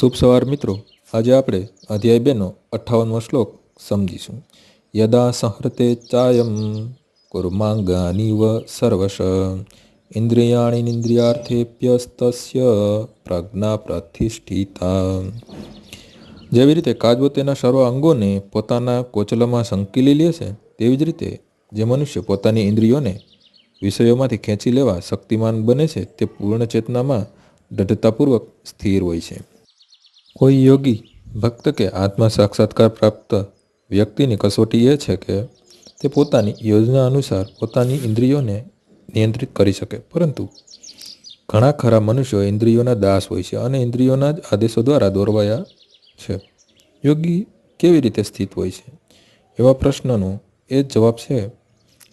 શુભ સવાર મિત્રો. આજે આપણે અધ્યાય બેનો અઠ્ઠાવનમો શ્લોક સમજીશું. યદા સંહૃતે ચાયમ કુર્માંગાનીવ સર્વશ. ઇન્દ્રિયાણીન્દ્રિયાર્થેભ્યસ્તસ્ય પ્રજ્ઞા પ્રતિષ્ઠિતા. જેવી રીતે કાજવો તેના સર્વ અંગોને પોતાના કોચલામાં સંકેલી લે છે, તેવી જ રીતે જે મનુષ્ય પોતાની ઇન્દ્રિયોને વિષયોમાંથી ખેંચી લેવા શક્તિમાન બને છે, તે પૂર્ણ ચેતનામાં દઢતાપૂર્વક સ્થિર હોય છે. કોઈ યોગી ભક્ત કે આત્મા સાક્ષાત્કાર પ્રાપ્ત વ્યક્તિની કસોટી એ છે કે તે પોતાની યોજના અનુસાર પોતાની ઇન્દ્રિયોને નિયંત્રિત કરી શકે. પરંતુ ઘણા ખરા મનુષ્યો ઇન્દ્રિયોના દાસ હોય છે અને ઇન્દ્રિયોના જ આદેશો દ્વારા દોરવાયા છે. યોગી કેવી રીતે સ્થિત હોય છે? એવા પ્રશ્નનો એ જ જવાબ છે,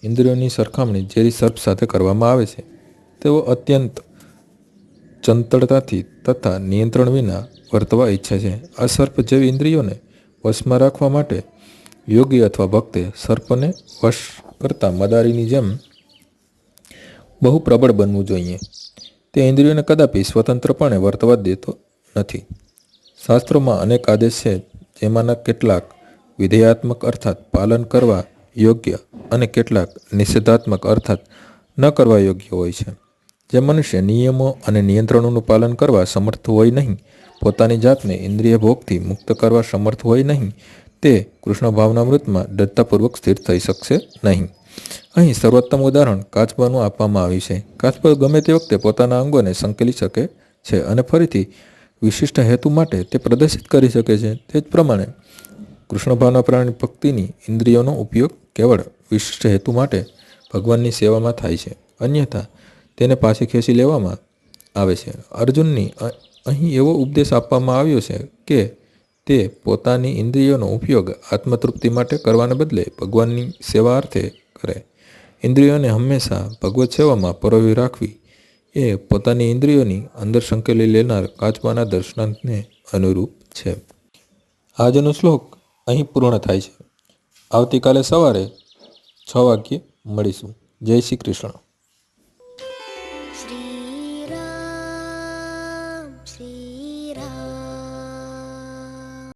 ઇન્દ્રિયોની સરખામણી ઝેરી સર્પ સાથે કરવામાં આવે છે. તેઓ અત્યંત ચંચળતાથી તથા નિયંત્રણ વિના વર્તવા ઈચ્છે છે. આ સર્પ જેવી ઇન્દ્રિયોને વશમાં રાખવા માટે યોગી અથવા ભક્તે સર્પને વશ કરતા મદારીની જેમ બહુ પ્રબળ બનવું જોઈએ. તે ઇન્દ્રિયોને કદાપી સ્વતંત્રપણે વર્તવા દેતો નથી. શાસ્ત્રોમાં અનેક આદેશ છે જેમાંના કેટલાક વિધેયાત્મક અર્થાત પાલન કરવા યોગ્ય અને કેટલાક નિષેધાત્મક અર્થાત ન કરવા યોગ્ય હોય છે. જે મનુષ્ય નિયમો અને નિયંત્રણોનું પાલન કરવા સમર્થ હોય નહીં, પોતાની જાતને ઇન્દ્રિય ભોગથી મુક્ત કરવા સમર્થ હોય નહીં, તે કૃષ્ણ ભાવનામૃતમાં દત્તાપૂર્વક સ્થિર થઈ શકશે નહીં. અહીં સર્વોત્તમ ઉદાહરણ કાચબાનું આપવામાં આવ્યું છે. કાચબા ગમે તે વખતે પોતાના અંગોને સંકેલી શકે છે અને ફરીથી વિશિષ્ટ હેતુ માટે તે પ્રદર્શિત કરી શકે છે. તે જ પ્રમાણે કૃષ્ણ ભાવના પ્રાણી ભક્તિની ઇન્દ્રિયોનો ઉપયોગ કેવળ વિશિષ્ટ હેતુ માટે ભગવાનની સેવામાં થાય છે. અન્યથા તેને પાછી ખેંચી લેવામાં આવે છે. અર્જુનની અહીં એવો ઉપદેશ આપવામાં આવ્યો છે કે તે પોતાની ઇન્દ્રિયોનો ઉપયોગ આત્મતૃપ્તિ માટે કરવાને બદલે ભગવાનની સેવા અર્થે કરે. ઇન્દ્રિયોને હંમેશા ભગવત સેવામાં પરોવી રાખવી એ પોતાની ઇન્દ્રિયોની અંદર સંકેલી લેનાર કાચબાના દર્શનાંતને અનુરૂપ છે. આજનો શ્લોક અહીં પૂર્ણ થાય છે. આવતીકાલે સવારે છ વાગ્યે મળીશું. જય શ્રી કૃષ્ણ.